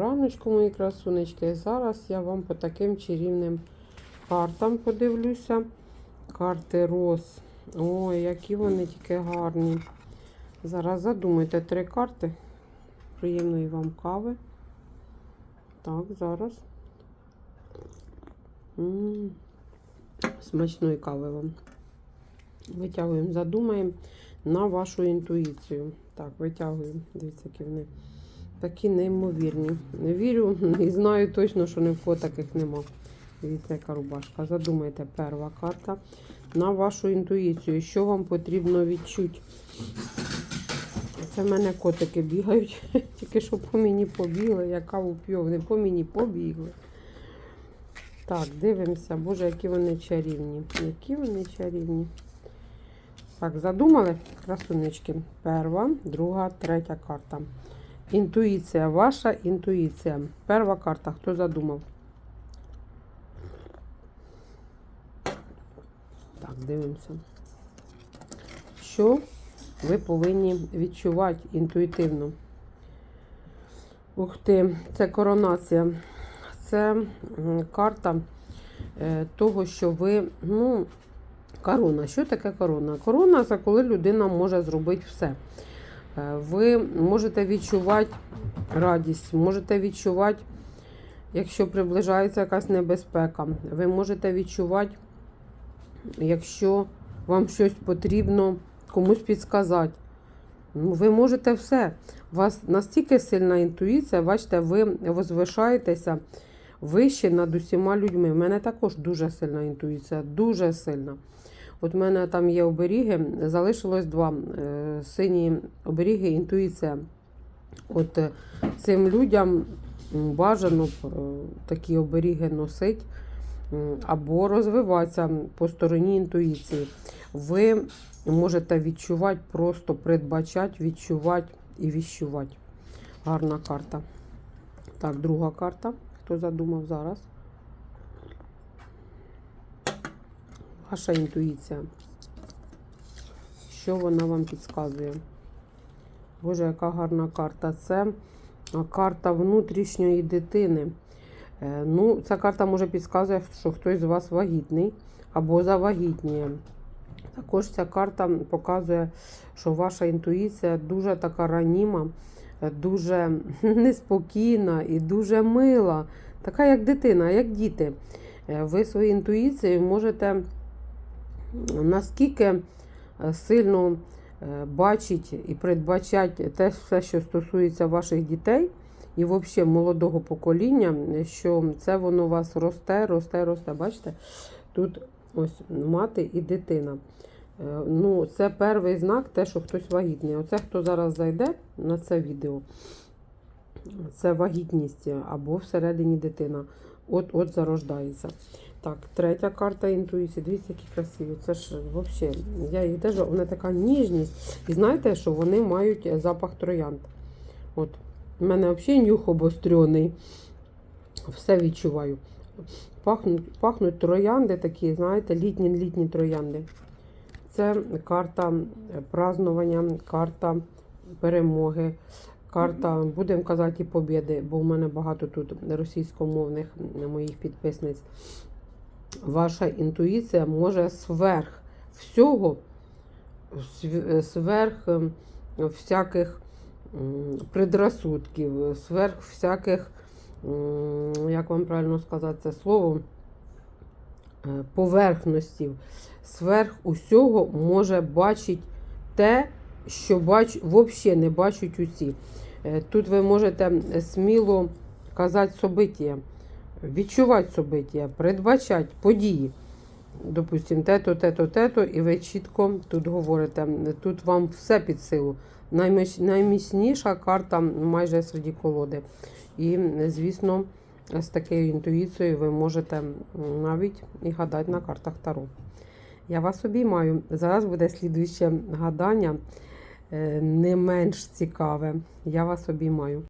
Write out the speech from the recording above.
Раночку, мої красунечки, зараз я вам по таким чарівним картам подивлюся. Карти роз. Ой, які вони тільки гарні. Зараз задумайте три карти. Приємної вам кави. Так, зараз. М, Смачної кави вам. Витягуємо, задумаємо на вашу інтуїцію. Так, витягуємо. Дивіться, які вони такі неймовірні. Не вірю і знаю точно, що ні в кого таких нема. Дивіться, яка рубашка. Задумайте, перша карта на вашу інтуїцію. Що вам потрібно відчути? Це в мене котики бігають. Тільки що по мені побігли. Я каву п'ю, вони по мені побігли. Так, дивимося. Боже, які вони чарівні. Які вони чарівні. Так, задумали, красунечки. Перша, друга, третя карта. Інтуїція, ваша інтуїція. Перша карта. Хто задумав? Так, дивимося. Що ви повинні відчувати інтуїтивно? Ух ти, це коронація. Це карта е, того, що ви, ну, корона. Що таке корона? Корона це коли людина може зробити все. Е, Ви можете відчувати радість, можете відчувати, якщо приближається якась небезпека. Ви можете відчувати, якщо вам щось потрібно комусь підсказати. Ну, ви можете все. У вас настільки сильна інтуїція, бачите, ви возвишаєтеся вище над усіма людьми. У мене також дуже сильна інтуїція, дуже сильна. От в мене там є оберіги, залишилось два е, сині оберіги, інтуїція. От е, цим людям бажано е, такі оберіги носити або розвиватися по стороні інтуїції. Ви можете відчувати, просто передбачати, відчувати і віщувати. Гарна карта. Так, друга карта. Хто задумав зараз? Ваша інтуїція. Що вона вам підказує? Боже, яка гарна карта. Це карта внутрішньої дитини. Е, Ну, Ця карта може підказує, що хтось з вас вагітний або завагітніє. Також ця карта показує, що ваша інтуїція дуже така раніма, е, дуже неспокійна і дуже мила. Така, як дитина, як діти. Е, Ви своєю інтуїцією можете наскільки е, сильно е, бачити і передбачати те все, що стосується ваших дітей і взагалі молодого покоління, що це воно у вас росте, росте, росте. Бачите? Тут ось мати і дитина. Е, Ну, Це перший знак, те, що хтось вагітний. Оце хто зараз зайде на це відео, це вагітність або всередині дитина. От-от зарождається. Так, третя карта інтуїції. Дивіться, які красиві. Це ж взагалі, я їх теж, вона така ніжність. І знаєте, що вони мають запах троянд. От, У мене взагалі нюх обострьоний. Все відчуваю. Пахнуть, пахнуть троянди такі, знаєте, літні-літні троянди. Це карта празднування, карта перемоги, карта, будемо казати, і побєди, бо в мене багато тут російськомовних моїх підписниць. Ваша інтуїція може сверх всього, сверх ем, всяких предрасудків, сверх всяких, як вам правильно сказати це слово, е, поверхностів, сверх усього може бачити те, що бач, взагалі не бачать усі. Е, Тут ви можете сміло казати собиття, відчувати собиття, передбачати події. Допустимо, те-то, те-то, те-то, і ви чітко тут говорите. Тут вам все під силу. Найміцніша карта майже серед колоди. І, звісно, з такою інтуїцією ви можете навіть і гадати на картах Таро. Я вас обіймаю. Зараз буде слідуюче гадання, е, не менш цікаве. Я вас обіймаю.